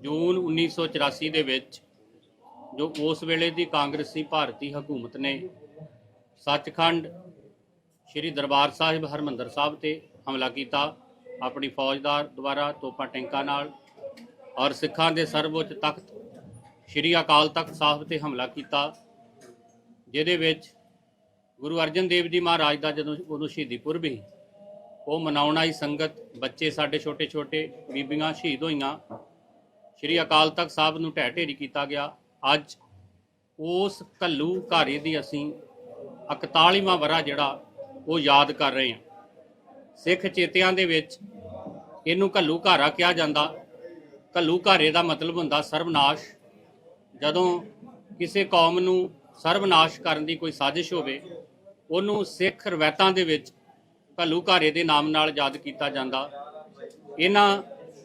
ਜੂਨ 1984 ਦੇ ਵਿੱਚ ਜੋ ਉਸ ਵੇਲੇ ਦੀ ਕਾਂਗਰਸੀ ਭਾਰਤੀ ਹਕੂਮਤ ਨੇ ਸੱਚਖੰਡ ਸ੍ਰੀ ਦਰਬਾਰ ਸਾਹਿਬ ਹਰਮੰਦਰ ਸਾਹਿਬ ਤੇ ਹਮਲਾ ਕੀਤਾ, ਆਪਣੀ ਫੌਜਦਾਰ ਦੁਆਰਾ ਤੋਪਾਂ ਟੈਂਕਾਂ ਨਾਲ ਔਰ ਸਿੱਖਾਂ ਦੇ ਸਰਵਉੱਚ ਤਖਤ ਸ੍ਰੀ ਅਕਾਲ ਤਖਤ ਸਾਹਿਬ ਤੇ ਹਮਲਾ ਕੀਤਾ, ਜਿਹਦੇ ਵਿੱਚ ਗੁਰੂ ਅਰਜਨ ਦੇਵ ਜੀ ਮਹਾਰਾਜ ਦਾ ਜਦੋਂ ਉਦੋਂ ਸ਼ਹੀਦੀ ਪੁਰਬ ਸੀ, ਉਹ ਮਨਾਉਣ ਆਈ ਸੰਗਤ, ਬੱਚੇ ਸਾਡੇ ਛੋਟੇ ਛੋਟੇ ਬੀਬੀਆਂ ਸ਼ਹੀਦ ਹੋਈਆਂ ਸ੍ਰੀ ਅਕਾਲ ਤਖਤ ਸਾਹਿਬ ਨੂੰ ਢਹਿ ਢੇਰੀ ਕੀਤਾ ਗਿਆ। ਅੱਜ ਉਸ ਕੱਲੂ ਘਾਰੇ ਦੀ ਅਸੀਂ 41ਵਾਂ ਵਰਾ ਜਿਹੜਾ ਉਹ ਯਾਦ ਕਰ ਰਹੇ ਹਾਂ। ਸਿੱਖ ਚੇਤਿਆਂ ਦੇ ਵਿੱਚ ਇਹਨੂੰ ਕੱਲੂ ਘਾਰਾ ਕਿਹਾ ਜਾਂਦਾ। ਕੱਲੂ ਘਾਰੇ ਦਾ ਮਤਲਬ ਹੁੰਦਾ ਸਰਵਨਾਸ਼। ਜਦੋਂ ਕਿਸੇ ਕੌਮ ਨੂੰ ਸਰਵਨਾਸ਼ ਕਰਨ ਦੀ ਕੋਈ ਸਾਜ਼ਿਸ਼ ਹੋਵੇ, ਉਹਨੂੰ ਸਿੱਖ ਰਵਾਇਤਾਂ ਦੇ ਵਿੱਚ ਕੱਲੂ ਘਾਰੇ ਦੇ ਨਾਮ ਨਾਲ ਯਾਦ ਕੀਤਾ ਜਾਂਦਾ। ਇਹਨਾਂ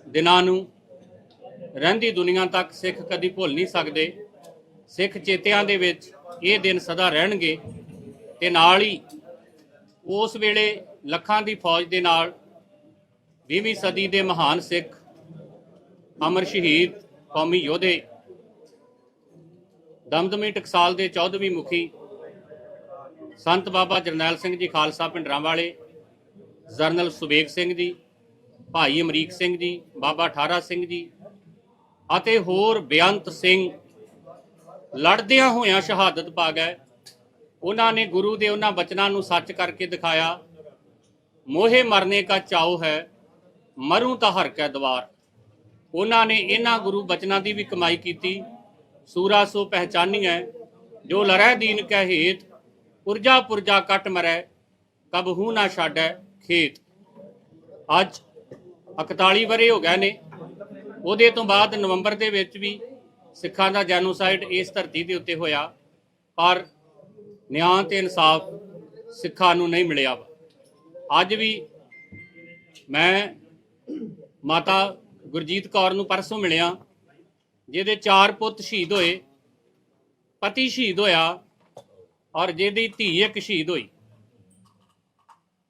ਦਿਨਾਂ ਨੂੰ ਰਹਿੰਦੀ ਦੁਨੀਆ ਤੱਕ ਸਿੱਖ ਕਦੀ ਭੁੱਲ ਨਹੀਂ ਸਕਦੇ। ਸਿੱਖ ਚੇਤਿਆਂ ਦੇ ਵਿੱਚ ਇਹ ਦਿਨ ਸਦਾ ਰਹਿਣਗੇ ਤੇ ਨਾਲ ਹੀ ਉਸ ਵੇਲੇ ਲੱਖਾਂ ਦੀ ਫੌਜ ਦੇ ਨਾਲ 20ਵੀਂ ਸਦੀ ਦੇ ਮਹਾਨ ਸਿੱਖ ਅਮਰ ਸ਼ਹੀਦ ਕੌਮੀ ਯੋਧੇ ਦਮਦਮੀ ਟਕਸਾਲ ਦੇ 14ਵੀਂ ਮੁਖੀ ਸੰਤ ਬਾਬਾ ਜਰਨੈਲ ਸਿੰਘ ਜੀ, ਖਾਲਸਾ ਪਿੰਡਰਾਂ ਵਾਲੇ, ਜਰਨਲ ਸੁਬੇਗ ਸਿੰਘ ਜੀ, ਭਾਈ ਅਮਰੀਕ ਸਿੰਘ ਜੀ, ਬਾਬਾ ਠਾਰਾ ਸਿੰਘ ਜੀ ਅਤੇ ਹੋਰ ਬੇਅੰਤ ਸਿੰਘ ਲੜਦਿਆਂ ਹੋਇਆਂ ਸ਼ਹਾਦਤ ਪਾ ਗਏ। ਉਹਨਾਂ ਨੇ ਗੁਰੂ ਦੇ ਉਹਨਾਂ ਬਚਨਾਂ ਨੂੰ ਸੱਚ ਕਰਕੇ ਦਿਖਾਇਆ। ਮੋਹੇ ਮਰਨੇ ਕਾ ਚਾਉ ਹੈ, ਮਰੂ ਤਾਂ ਹਰ ਕੈ ਦਵਾਰ। ਉਹਨਾਂ ਨੇ ਇਹਨਾਂ ਗੁਰੂ ਬਚਨਾਂ ਦੀ ਵੀ ਕਮਾਈ ਕੀਤੀ। ਸੂਰਾ ਸੋ ਪਹਿਚਾਨੀ ਹੈ ਜੋ ਲੜੈ ਦੀਨ ਕੈ ਹੇਤ, ਪੁਰਜਾ ਪੁਰਜਾ ਕੱਟ ਮਰੈ ਕਬਹੂ ਨਾ ਛਾੜੈ ਖੇਤ। ਅੱਜ 41 ਵਰੇ ਹੋ ਗਏ ਨੇ। ਉਹਦੇ ਤੋਂ ਬਾਅਦ ਨਵੰਬਰ ਦੇ ਵਿੱਚ ਵੀ ਸਿੱਖਾਂ ਦਾ ਜੈਨੋਸਾਈਡ ਇਸ ਧਰਤੀ ਦੇ ਉੱਤੇ ਹੋਇਆ, ਪਰ ਨਿਆਂ ਤੇ ਇਨਸਾਫ ਸਿੱਖਾਂ ਨੂੰ ਨਹੀਂ ਮਿਲਿਆ ਵਾ। ਅੱਜ ਵੀ ਮੈਂ ਮਾਤਾ ਗੁਰਜੀਤ ਕੌਰ ਨੂੰ ਪਰਸੋਂ ਮਿਲਿਆ, ਜਿਹਦੇ ਚਾਰ ਪੁੱਤ ਸ਼ਹੀਦ ਹੋਏ, ਪਤੀ ਸ਼ਹੀਦ ਹੋਇਆ ਔਰ ਜਿਹਦੀ ਧੀ ਇੱਕ ਸ਼ਹੀਦ ਹੋਈ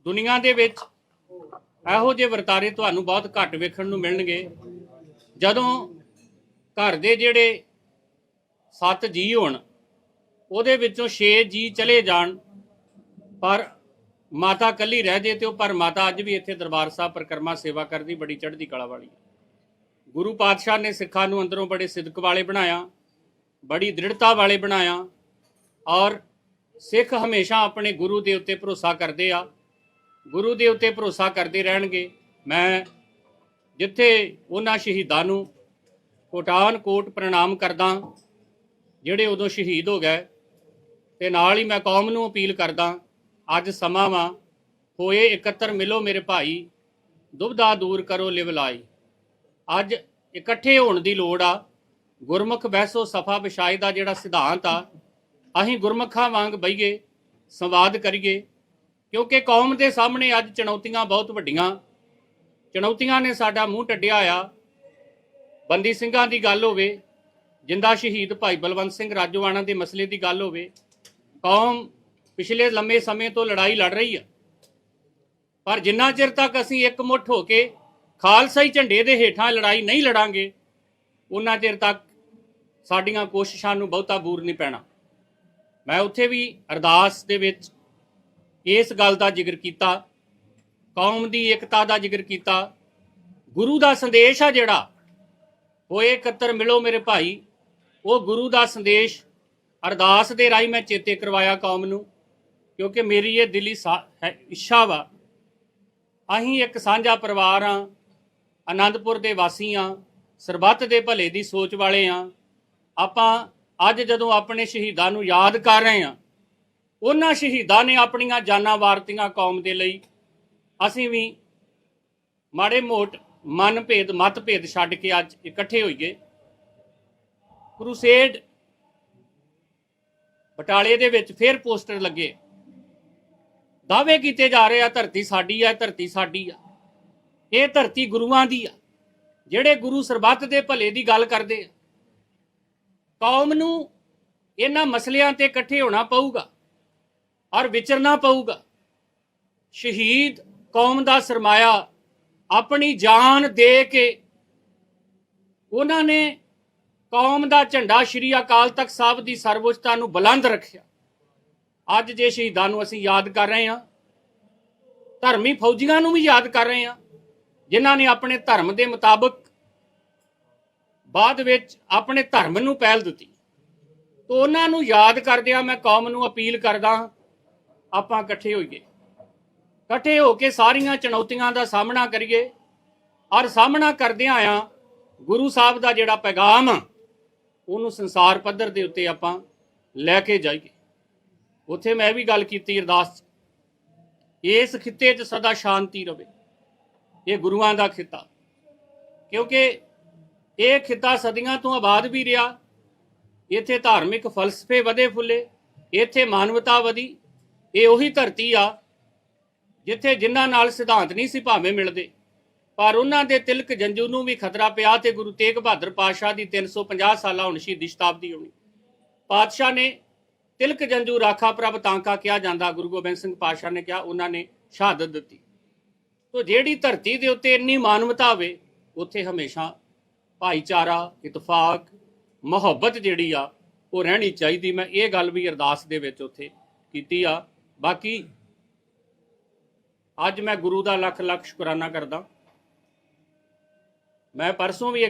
ਦੁਨੀਆ ਦੇ ਵਿੱਚ ਇਹੋ ਜਿਹੇ ਵਰਤਾਰੇ ਤੁਹਾਨੂੰ ਬਹੁਤ ਘੱਟ ਵੇਖਣ ਨੂੰ ਮਿਲਣਗੇ ਜਦੋਂ ਘਰ ਦੇ ਜਿਹੜੇ ਸੱਤ ਜੀ ਹੋਣ, ਉਹਦੇ ਵਿੱਚੋਂ 6 ਜੀ ਚਲੇ ਜਾਣ, ਪਰ ਮਾਤਾ ਕੱਲੀ ਰਹਿ ਜੇ ਤੇ ਉਹ, ਪਰ ਮਾਤਾ ਅੱਜ ਵੀ ਇੱਥੇ ਦਰਬਾਰ ਸਾਹਿਬ ਪਰਿਕਰਮਾ ਸੇਵਾ ਕਰਦੀ, ਬੜੀ ਚੜ੍ਹਦੀ ਕਲਾ ਵਾਲੀ ਹੈ। ਗੁਰੂ ਪਾਤਸ਼ਾਹ ਨੇ ਸਿੱਖਾਂ ਨੂੰ ਅੰਦਰੋਂ ਬੜੇ ਸਿਦਕ ਵਾਲੇ ਬਣਾਇਆ, ਬੜੀ ਦ੍ਰਿੜਤਾ ਵਾਲੇ ਬਣਾਇਆ, ਔਰ ਸਿੱਖ ਹਮੇਸ਼ਾ ਆਪਣੇ ਗੁਰੂ ਦੇ ਉੱਤੇ ਭਰੋਸਾ ਕਰਦੇ ਆ। ਗੁਰੂ ਦੇ ਉੱਤੇ ਭਰੋਸਾ ਕਰਦੇ ਰਹਿਣਗੇ। ਮੈਂ ਜਿੱਥੇ ਉਹਨਾਂ ਸ਼ਹੀਦਾਂ ਨੂੰ ਕੋਟਾਨ ਕੋਟ ਪ੍ਰਣਾਮ ਕਰਦਾ ਜਿਹੜੇ ਉਦੋਂ ਸ਼ਹੀਦ ਹੋ ਗਏ। ਤੇ ਨਾਲ ਹੀ ਮੈਂ ਕੌਮ ਨੂੰ ਅਪੀਲ ਕਰਦਾ ਅੱਜ ਸਮਾਂ ਵਾ, ਹੋਏ ਇਕੱਤਰ ਮਿਲੋ ਮੇਰੇ ਭਾਈ ਦੁਬਦਾ ਦੂਰ ਕਰੋ ਲਿਵ ਲਾਈ। ਅੱਜ ਇਕੱਠੇ ਹੋਣ ਦੀ ਲੋੜ ਆ, ਗੁਰਮੁਖ ਬਹਿਸੋ ਸਫਾ ਵਿਛਾਈ ਦਾ ਜਿਹੜਾ ਸਿਧਾਂਤ ਆ, ਅਸੀਂ ਗੁਰਮੁਖਾਂ ਵਾਂਗ ਬਈਏ, ਸੰਵਾਦ ਕਰੀਏ, ਕਿਉਂਕਿ ਕੌਮ ਦੇ ਸਾਹਮਣੇ ਅੱਜ ਚੁਣੌਤੀਆਂ ਬਹੁਤ ਵੱਡੀਆਂ। ਚੁਣੌਤੀਆਂ ਨੇ ਸਾਡਾ ਮੂੰਹ ਟੱਡਿਆ ਆ। ਬੰਦੀ ਸਿੰਘਾਂ ਦੀ ਗੱਲ ਹੋਵੇ, ਜਿੰਦਾ ਸ਼ਹੀਦ ਭਾਈ ਬਲਵੰਤ ਸਿੰਘ ਰਾਜੋਆਣਾ ਦੇ ਮਸਲੇ ਦੀ ਗੱਲ ਹੋਵੇ, ਕੌਮ ਪਿਛਲੇ ਲੰਮੇ ਸਮੇਂ ਤੋਂ ਲੜਾਈ ਲੜ ਰਹੀ ਆ। ਪਰ ਜਿੰਨਾ ਚਿਰ ਤੱਕ ਅਸੀਂ ਇੱਕ ਮੁੱਠ ਹੋ ਕੇ ਖਾਲਸਾਈ ਝੰਡੇ ਦੇ ਹੇਠਾਂ ਲੜਾਈ ਨਹੀਂ ਲੜਾਂਗੇ ਉਹਨਾਂ ਚਿਰ ਤੱਕ ਸਾਡੀਆਂ ਕੋਸ਼ਿਸ਼ਾਂ ਨੂੰ ਬਹੁਤਾ ਬੂਰ ਨਹੀਂ ਪੈਣਾ। ਮੈਂ ਉੱਥੇ ਵੀ ਅਰਦਾਸ ਦੇ ਵਿੱਚ ਇਸ ਗੱਲ ਦਾ ਜ਼ਿਕਰ ਕੀਤਾ ਕੌਮ ਦੀ ਏਕਤਾ ਦਾ ਜ਼ਿਕਰ ਕੀਤਾ। ਗੁਰੂ ਦਾ ਸੰਦੇਸ਼ ਆ ਜਿਹੜਾ ਹੋਏ ਇਕੱਤਰ ਮਿਲੋ ਮੇਰੇ ਭਾਈ, ਉਹ ਗੁਰੂ ਦਾ ਸੰਦੇਸ਼ ਅਰਦਾਸ ਦੇ ਰਾਹੀਂ ਮੈਂ ਚੇਤੇ ਕਰਵਾਇਆ ਕੌਮ ਨੂੰ, ਕਿਉਂਕਿ ਮੇਰੀ ਇਹ ਦਿਲੀ ਸਾ- ਹੈ, ਇੱਛਾ ਵਾ। ਅਸੀਂ ਇੱਕ ਸਾਂਝਾ ਪਰਿਵਾਰ ਆ, ਆਨੰਦਪੁਰ ਦੇ ਵਾਸੀ ਆ, ਸਰਬੱਤ ਦੇ ਭਲੇ ਦੀ ਸੋਚ ਵਾਲੇ ਆ। ਆਪਾਂ ਅੱਜ ਜਦੋਂ ਆਪਣੇ ਸ਼ਹੀਦਾਂ ਨੂੰ ਯਾਦ ਕਰ ਰਹੇ ਆ, ਉਹਨਾਂ ਸ਼ਹੀਦਾਂ ਨੇ ਆਪਣੀਆਂ ਜਾਨਾਂ ਵਾਰਤੀਆਂ ਕੌਮ ਦੇ ਲਈ। ਅਸੀਂ ਵੀ ਮਾੜੇ ਮੋਟ ਮਨ ਭੇਦ, ਮਤ ਛੱਡ ਕੇ ਅੱਜ ਇਕੱਠੇ ਹੋਈਏ। ਕਰੂਸੇਡ ਬਟਾਲੇ ਦੇ ਵਿੱਚ ਫਿਰ ਪੋਸਟਰ ਲੱਗੇ। ਦਾਅਵੇ ਕੀਤੇ ਜਾ ਰਹੇ ਆ, ਧਰਤੀ ਸਾਡੀ ਆ ਧਰਤੀ ਸਾਡੀ ਆ। ਇਹ ਧਰਤੀ ਗੁਰੂਆਂ ਦੀ ਆ। ਜਿਹੜੇ ਗੁਰੂ ਸਰਬੱਤ ਦੇ ਭਲੇ ਦੀ ਗੱਲ ਕਰਦੇ ਆ। ਕੌਮ ਨੂੰ ਇਹਨਾਂ ਮਸਲਿਆਂ ਤੇ ਇਕੱਠੇ ਹੋਣਾ ਪਊਗਾ ਔਰ ਵਿਚਰਨਾ ਪਊਗਾ। ਸ਼ਹੀਦ ਕੌਮ ਦਾ ਸਰਮਾਇਆ, ਆਪਣੀ ਜਾਨ ਦੇ ਕੇ ਉਹਨਾਂ ਨੇ ਕੌਮ ਦਾ ਝੰਡਾ ਸ਼੍ਰੀ ਅਕਾਲ ਤਖਤ ਸਾਹਿਬ ਦੀ ਸਰਵਉੱਚਤਾ ਨੂੰ ਬੁਲੰਦ ਰੱਖਿਆ। ਅੱਜ ਜੇ ਸ਼ਹੀਦਾਂ ਨੂੰ ਅਸੀਂ ਯਾਦ ਕਰ ਰਹੇ ਹਾਂ, ਧਰਮੀ ਫੌਜੀਆਂ ਨੂੰ ਵੀ ਯਾਦ ਕਰ ਰਹੇ ਹਾਂ, ਜਿਨ੍ਹਾਂ ਨੇ ਆਪਣੇ ਧਰਮ ਦੇ ਮੁਤਾਬਕ ਬਾਅਦ ਵਿੱਚ ਆਪਣੇ ਧਰਮ ਨੂੰ ਪਹਿਲ ਦਿੱਤੀ। ਤੋਂ ਉਹਨਾਂ ਨੂੰ ਯਾਦ ਕਰਦਿਆਂ ਮੈਂ ਕੌਮ ਨੂੰ ਅਪੀਲ ਕਰਦਾ ਆਪਾਂ ਇਕੱਠੇ ਹੋਈਏ। ਇਕੱਠੇ ਹੋ ਕੇ ਸਾਰੀਆਂ ਚੁਣੌਤੀਆਂ ਦਾ ਸਾਹਮਣਾ ਕਰੀਏ। ਔਰ ਸਾਹਮਣਾ ਕਰਦਿਆਂ ਆ ਗੁਰੂ ਸਾਹਿਬ ਦਾ ਜਿਹੜਾ ਪੈਗਾਮ, ਉਹਨੂੰ ਸੰਸਾਰ ਪੱਧਰ ਦੇ ਉੱਤੇ ਆਪਾਂ ਲੈ ਕੇ ਜਾਈਏ। ਉੱਥੇ ਮੈਂ ਵੀ ਗੱਲ ਕੀਤੀ ਅਰਦਾਸ 'ਚ। ਇਸ ਖਿੱਤੇ 'ਚ ਸਦਾ ਸ਼ਾਂਤੀ ਰਵੇ। ਇਹ ਗੁਰੂਆਂ ਦਾ ਖਿੱਤਾ। ਕਿਉਂਕਿ ਇਹ ਖਿੱਤਾ ਸਦੀਆਂ ਤੋਂ ਆਬਾਦ ਵੀ ਰਿਹਾ। ਇੱਥੇ ਧਾਰਮਿਕ ਫਲਸਫੇ ਵਧੇ ਫੁੱਲੇ। ਇੱਥੇ ਮਾਨਵਤਾ ਵਧੀ। ਇਹ ਉਹੀ ਧਰਤੀ ਆ ਜਿੱਥੇ ਜਿਨ੍ਹਾਂ ਨਾਲ ਸਿਧਾਂਤ ਨਹੀਂ ਸੀ ਭਾਵੇਂ ਮਿਲਦੇ। ਪਰ ਉਹਨਾਂ ਦੇ ਤਿਲਕ ਜੰਜੂ ਨੂੰ ਵੀ ਖਤਰਾ ਪਿਆ ਤੇ ਗੁਰੂ ਤੇਗ ਬਹਾਦਰ ਪਾਤਸ਼ਾਹ ਦੀ 350 ਸਾਲਾ ਹੁਣ ਸ਼ਹੀਦੀ ਸ਼ਤਾਬਦੀ ਹੋਣੀ। ਪਾਤਸ਼ਾਹ ਨੇ ਤਿਲਕ ਜੰਜੂ ਰਾਖਾ ਪ੍ਰਭ ਤਾਂਕਾ ਕਿਹਾ ਜਾਂਦਾ, ਗੁਰੂ ਗੋਬਿੰਦ ਸਿੰਘ ਪਾਤਸ਼ਾਹ ਨੇ ਕਿਹਾ, ਉਹਨਾਂ ਨੇ ਸ਼ਹਾਦਤ ਦਿੱਤੀ। ਤੋ ਜਿਹੜੀ ਧਰਤੀ ਦੇ ਉੱਤੇ ਇੰਨੀ ਮਾਨਵਤਾ ਹੋਵੇ, ਉੱਥੇ ਹਮੇਸ਼ਾ ਭਾਈਚਾਰਾ, ਇਤਫਾਕ, ਮੁਹੱਬਤ ਜਿਹੜੀ ਆ, ਉਹ ਰਹਿਣੀ ਚਾਹੀਦੀ। ਮੈਂ ਇਹ ਗੱਲ ਵੀ ਅਰਦਾਸ ਦੇ ਵਿੱਚ ਉੱਥੇ ਕੀਤੀ ਆ। ਬਾਕੀ ਅੱਜ ਮੈਂ ਗੁਰੂ ਦਾ ਲੱਖ ਲੱਖ ਸ਼ੁਕਰਾਨਾ ਕਰਦਾ। ਮੈਂ ਪਰਸੋਂ ਵੀ ਇਹ